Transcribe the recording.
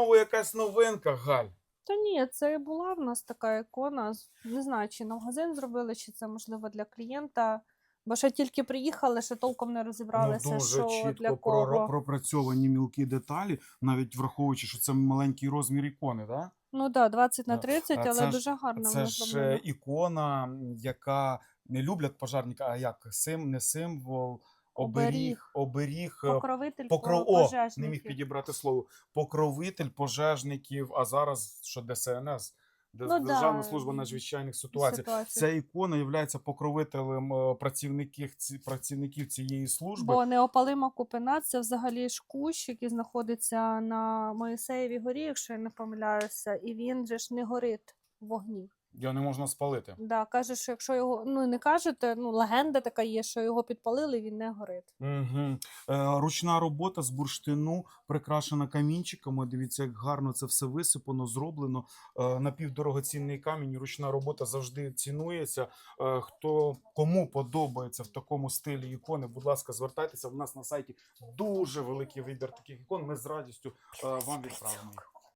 Знову якась новинка, Галь. Та ні, це була в нас така ікона. Не знаю, чи на магазин зробили, чи це можливо для клієнта. Бо ще тільки приїхали, ще толком не розібралися, ну, дуже що чітко для кого. пропрацьовані мілкі деталі, навіть враховуючи, що це маленький розмір ікони, да? Ну так, да, 20 на Да. 30, А але це дуже гарно Це ж е, ікона, яка не люблять пожарника, а як сим, не символ, оберіг, оберіг, е, Покровитель покров... по- О, не міг підібрати слово. Покровитель пожежників, а зараз що ДСНС, Ну Державна да, служба надзвичайних ситуацій. ситуації. Ця ікона є покровителем е, працівників, ці- працівників цієї служби. Бо неопалима купина це взагалі ж кущ, який знаходиться на Моїсеєвій горі, якщо я не помиляюся, і він же ж не горить в вогні. Його не можна спалити. Да, каже, що якщо його ну не кажете, ну легенда така є, що його підпалили, він не горить. Угу. Е, ручна робота з бурштину, прикрашена камінчиками. Дивіться, як гарно це все висипано, зроблено. Е, напівдорогоцінний камінь, ручна робота завжди цінується. Е, хто кому подобається в такому стилі ікони, будь ласка, звертайтеся. У нас на сайті дуже великий вибір таких ікон. Ми з радістю е, вам відправимо. їх.